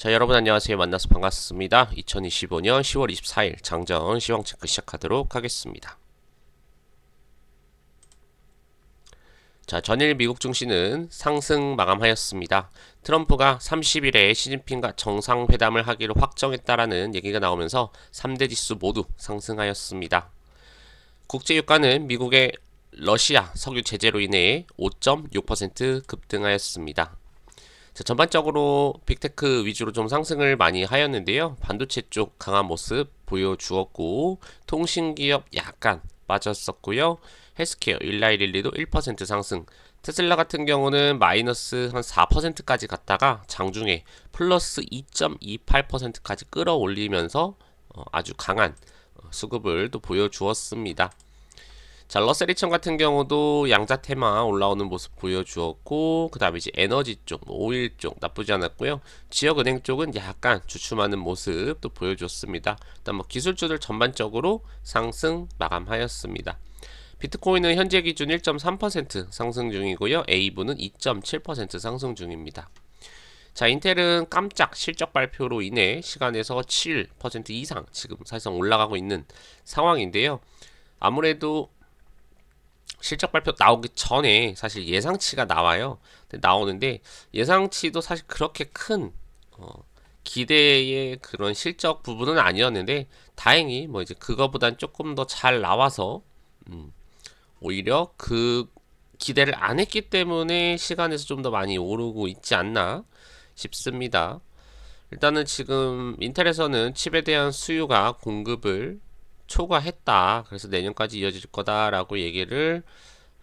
자 여러분 안녕하세요. 만나서 반갑습니다. 2025년 10월 24일 장전 시황체크 시작하도록 하겠습니다. 자 전일 미국 증시는 상승 마감하였습니다. 트럼프가 30일에 시진핑과 정상회담을 하기로 확정했다라는 얘기가 나오면서 3대 지수 모두 상승하였습니다. 국제유가는 미국의 러시아 석유 제재로 인해 5.6% 급등하였습니다 자, 전반적으로 빅테크 위주로 좀 상승을 많이 하였는데요. 반도체 쪽 강한 모습 보여주었고 통신기업 약간 빠졌었고요. 헬스케어 일라이릴리도 1% 상승 테슬라 같은 경우는 마이너스 한 4%까지 갔다가 장중에 플러스 2.28%까지 끌어올리면서 어, 아주 강한 어, 수급을 또 보여주었습니다. 자, 러셀리천 같은 경우도 양자 테마 올라오는 모습 보여주었고, 그 다음에 이제 에너지 쪽, 오일 쪽 나쁘지 않았고요. 지역은행 쪽은 약간 주춤하는 모습 도 보여줬습니다. 일단 뭐 기술주들 전반적으로 상승 마감하였습니다. 비트코인은 현재 기준 1.3% 상승 중이고요. A부는 2.7% 상승 중입니다. 자, 인텔은 깜짝 실적 발표로 인해 시간에서 7% 이상 지금 사실상 올라가고 있는 상황인데요. 아무래도 실적 발표 나오기 전에 사실 예상치가 나와요. 나오는데 예상치도 사실 그렇게 큰 어, 기대의 그런 실적 부분은 아니었는데 다행히 뭐 이제 그거보단 조금 더 잘 나와서 음, 오히려 그 기대를 안 했기 때문에 시간에서 좀 더 많이 오르고 있지 않나 싶습니다. 일단은 지금 인텔에서는 칩에 대한 수요가 공급을 초과했다. 그래서 내년까지 이어질 거다라고 얘기를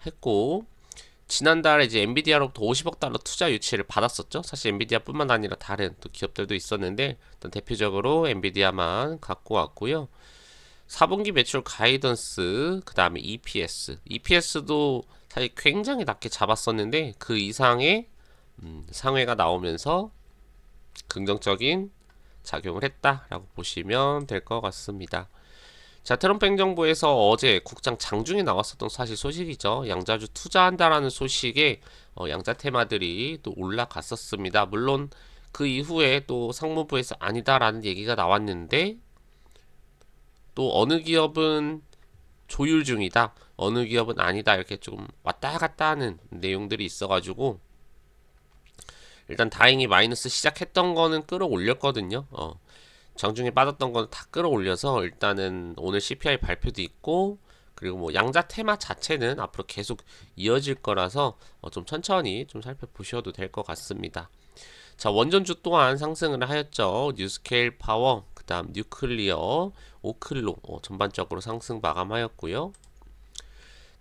했고 지난달에 이제 엔비디아로부터 50억 달러 투자 유치를 받았었죠. 사실 엔비디아뿐만 아니라 다른 또 기업들도 있었는데 일단 대표적으로 엔비디아만 갖고 왔고요. 4분기 매출 가이던스, 그 다음에 EPS. EPS도 사실 굉장히 낮게 잡았었는데 그 이상의 음, 상회가 나오면서 긍정적인 작용을 했다라고 보시면 될 것 같습니다. 자, 트럼프 행정부에서 어제 국장 장중에 나왔었던 사실 소식이죠. 양자주 투자한다라는 소식에 어, 양자 테마들이 또 올라갔었습니다. 물론 그 이후에 또 상무부에서 아니다라는 얘기가 나왔는데 또 어느 기업은 조율 중이다. 어느 기업은 아니다. 이렇게 조금 왔다 갔다 하는 내용들이 있어가지고 일단 다행히 마이너스 시작했던 거는 끌어올렸거든요. 어. 장중에 빠졌던 건 다 끌어올려서 일단은 오늘 CPI 발표도 있고 그리고 뭐 양자 테마 자체는 앞으로 계속 이어질 거라서 어 좀 천천히 좀 살펴보셔도 될 것 같습니다. 자 원전주 또한 상승을 하였죠. 뉴스케일 파워, 그 다음 뉴클리어, 오클로 어, 전반적으로 상승 마감하였고요.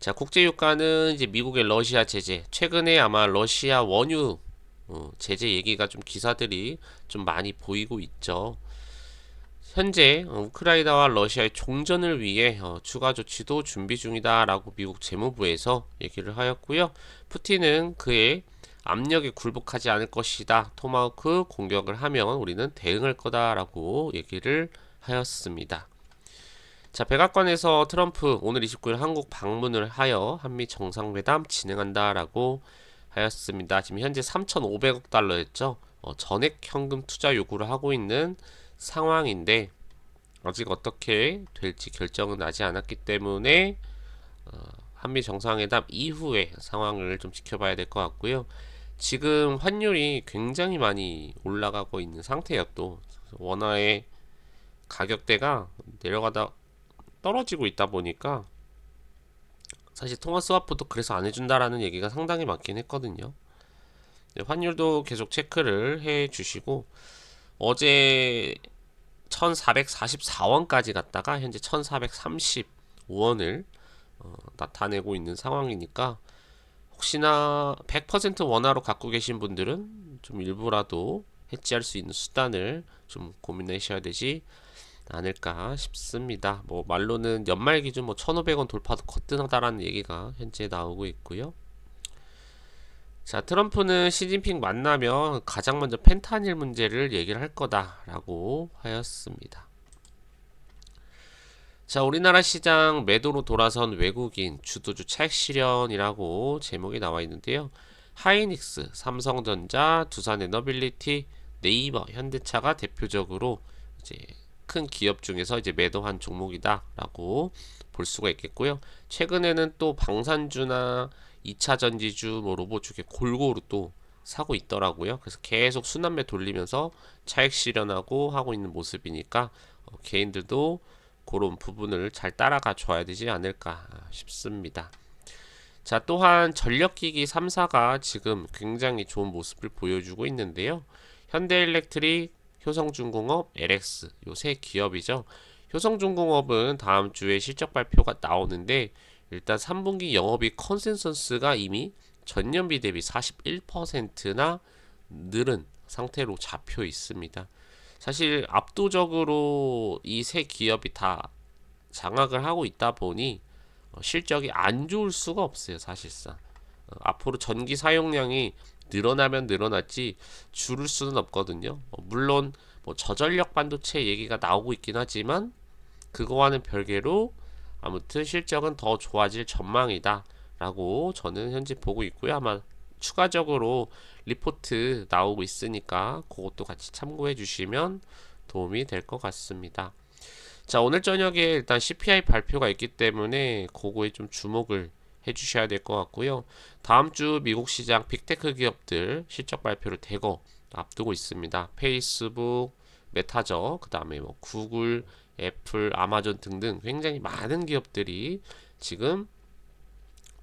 자 국제유가는 이제 미국의 러시아 제재 최근에 아마 러시아 원유 어, 제재 얘기가 좀 기사들이 좀 많이 보이고 있죠. 현재 어, 우크라이나와 러시아의 종전을 위해 어, 추가 조치도 준비 중이다라고 미국 재무부에서 얘기를 하였고요. 푸틴은 그의 압력에 굴복하지 않을 것이다. 토마호크 공격을 하면 우리는 대응할 거다라고 얘기를 하였습니다. 자, 백악관에서 트럼프 오늘 29일 한국 방문을 하여 한미 정상회담 진행한다라고 하였습니다. 지금 현재 3,500억 달러였죠. 어, 전액 현금 투자 요구를 하고 있는 상황인데 아직 어떻게 될지 결정은 나지 않았기 때문에 어, 한미 정상회담 이후의 상황을 좀 지켜봐야 될 것 같고요. 지금 환율이 굉장히 많이 올라가고 있는 상태예요. 또 원화의 가격대가 내려가다 떨어지고 있다 보니까 사실 통화 스와프도 그래서 안 해준다라는 얘기가 상당히 많긴 했거든요. 환율도 계속 체크를 해 주시고 어제 1444원까지 갔다가 현재 1435원을 어, 나타내고 있는 상황이니까 혹시나 100% 원화로 갖고 계신 분들은 좀 일부라도 해지할 수 있는 수단을 좀 고민하셔야 되지 않을까 싶습니다. 뭐 말로는 연말 기준 뭐 1,500원 돌파도 거뜬하다라는 얘기가 현재 나오고 있고요. 자, 트럼프는 시진핑 만나면 가장 먼저 펜타닐 문제를 얘기를 할 거다라고 하였습니다. 자, 우리나라 시장 매도로 돌아선 외국인 주도주 차익 실현이라고 제목이 나와 있는데요. 하이닉스, 삼성전자, 두산에너빌리티, 네이버, 현대차가 대표적으로 이제 큰 기업 중에서 이제 매도한 종목이다라고 볼 수가 있겠고요. 최근에는 또 방산주나 2차 전지주, 뭐 로봇 주게 골고루 또 사고 있더라고요. 그래서 계속 순환매 돌리면서 차익 실현하고 하고 있는 모습이니까 어, 개인들도 그런 부분을 잘 따라가 줘야 되지 않을까 싶습니다. 자, 또한 전력기기 3사가 지금 굉장히 좋은 모습을 보여주고 있는데요. 현대일렉트릭, 효성중공업, LX 요 세 기업이죠. 효성중공업은 다음 주에 실적 발표가 나오는데 일단 3분기 영업이 컨센서스가 이미 전년비 대비 41%나 늘은 상태로 잡혀 있습니다. 사실 압도적으로 이 세 기업이 다 장악을 하고 있다 보니 어, 실적이 안 좋을 수가 없어요, 사실상. 어, 앞으로 전기 사용량이 늘어나면 늘어났지 줄을 수는 없거든요. 어, 물론 뭐 저전력 반도체 얘기가 나오고 있긴 하지만 그거와는 별개로 아무튼 실적은 더 좋아질 전망이다 라고 저는 현재 보고 있고요. 아마 추가적으로 리포트 나오고 있으니까 그것도 같이 참고해 주시면 도움이 될 것 같습니다. 자, 오늘 저녁에 일단 CPI 발표가 있기 때문에 그거에 좀 주목을 해 주셔야 될 것 같고요. 다음 주 미국 시장 빅테크 기업들 실적 발표를 대거 앞두고 있습니다. 페이스북, 메타저, 그 다음에 뭐 구글, 애플, 아마존 등등 굉장히 많은 기업들이 지금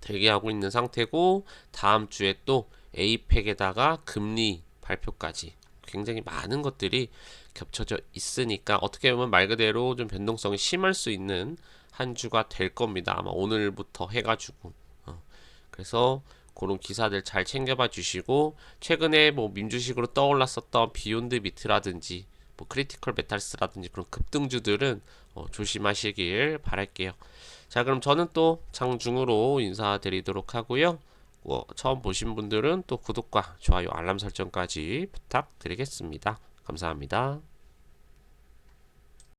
대기하고 있는 상태고 다음 주에 또 에이펙에다가 금리 발표까지 굉장히 많은 것들이 겹쳐져 있으니까 어떻게 보면 말 그대로 좀 변동성이 심할 수 있는 한 주가 될 겁니다. 아마 오늘부터 해가지고 어. 그래서 그런 기사들 잘 챙겨봐 주시고 최근에 뭐 민주식으로 떠올랐었던 비욘드 미트라든지 뭐 크리티컬 메탈스라든지 그런 급등주들은 어, 조심하시길 바랄게요. 자 그럼 저는 또 장중으로 인사드리도록 하고요. 어, 처음 보신 분들은 또 구독과 좋아요 알람 설정까지 부탁드리겠습니다. 감사합니다.